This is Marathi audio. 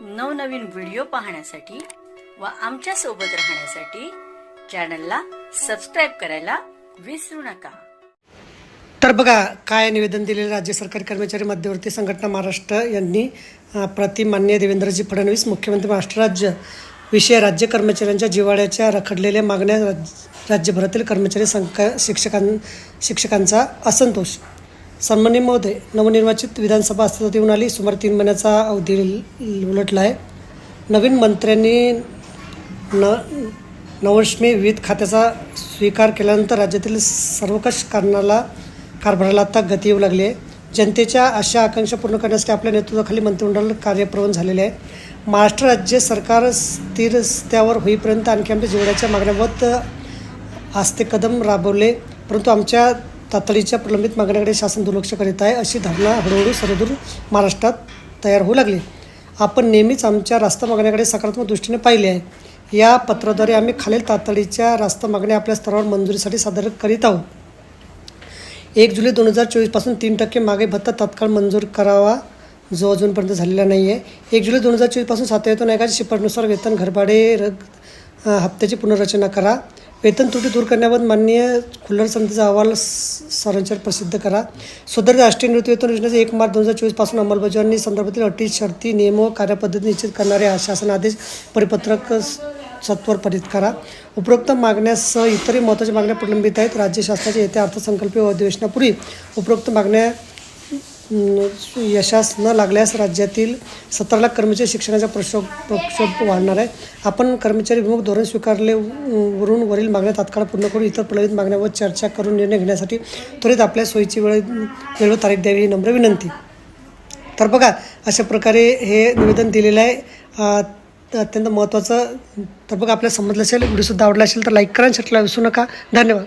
नवनवीन व्हिडिओ पाहण्यासाठी व आमच्यासोबत राहण्यासाठी चॅनलला सबस्क्राईब करायला विसरू नका. तर बघा काय निवेदन दिलेलं राज्य सरकारी कर्मचारी मध्यवर्ती संघटना महाराष्ट्र यांनी प्रति मान्य देवेंद्रजी फडणवीस मुख्यमंत्री महाराष्ट्र राज्य विषय राज्य कर्मचाऱ्यांच्या जिवाळ्याच्या रखडलेल्या मागण्या राज- राज्यभरातील कर्मचारी संघ शिक्षकां शिक्षकांचा असंतोष. सन्मान्य महोदय नवनिर्वाचित विधानसभा अस्तित्वात येऊन आली. सुमारे तीन महिन्याचा अवधी उलटला आहे नवीन मंत्र्यांनी न नवश्मी विविध खात्याचा स्वीकार केल्यानंतर राज्यातील सर्वकष कारणाला कारभाराला आता गती येऊ लागली आहे. जनतेच्या आशा आकांक्षा पूर्ण करण्यासाठी आपल्या नेतृत्वाखाली मंत्रिमंडळ कार्यप्रवण झालेले आहे. महाराष्ट्र राज्य सरकार स्थिर स्त्यावर होईपर्यंत आणखी आमच्या जीवनाच्या मागण्याबाबत आस्ते कदम राबवले. परंतु आमच्या तातडीच्या प्रलंबित मागण्याकडे शासन दुर्लक्ष करीत आहे अशी धारणा हळूहळू सर्वदूर महाराष्ट्रात तयार होऊ लागली. आपण नेहमीच आमच्या रास्ता मागण्याकडे सकारात्मक दृष्टीने पाहिले आहे. या पत्राद्वारे आम्ही खालील तातडीच्या रास्ता मागण्या आपल्या स्तरावर मंजुरीसाठी सादर करीत आहोत. एक जुलै दोन हजार चोवीसपासून तीन टक्के मागे भत्ता तात्काळ मंजूर करावा जो अजूनपर्यंत झालेला नाही आहे एक जुलै दोन हजार चोवीसपासून सातव्यातून एकाच्या शिफारनुसार वेतन घरभाडे रग हप्त्याची पुनर्रचना करा. वेतन त्रुटी दूर करण्याबाबत माननीय खुल्लर समितीचा अहवाल संरचना प्रसिद्ध करा. सदर राष्ट्रीय निवृत्तीवेतन योजनेचे एक मार्च दोन हजार चोवीसपासून अंमलबजावणी संदर्भातील अटी शर्ती नियम व कार्यपद्धती निश्चित करणारे शासन आदेश परिपत्रक सत्वर पारित करा. उपरोक्त मागण्यासह इतरही महत्त्वाच्या मागण्या प्रलंबित आहेत. राज्य शासनाच्या येत्या अर्थसंकल्पीय अधिवेशनापूर्वी उपरोक्त मागण्या यशास न लागल्यास राज्यातील सतरा लाख कर्मचारी शिक्षणाचा प्रक्षोभ प्रक्षोभ वाढणार आहे आपण कर्मचारी विमुख धोरण स्वीकारले वरून वरील मागण्या तात्काळ पूर्ण करून इतर प्रलंबित मागण्यावर चर्चा करून निर्णय घेण्यासाठी त्वरित आपल्या सोयीची वेळ वेळ तारीख द्यावी ही नम्र विनंती. तर बघा अशा प्रकारे हे निवेदन दिलेलं आहे. अत्यंत महत्त्वाचं. तर बघा आपल्याला समजलं असेल व्हिडिओसुद्धा आवडला असेल तर लाईक करा शकला विसरू नका. धन्यवाद.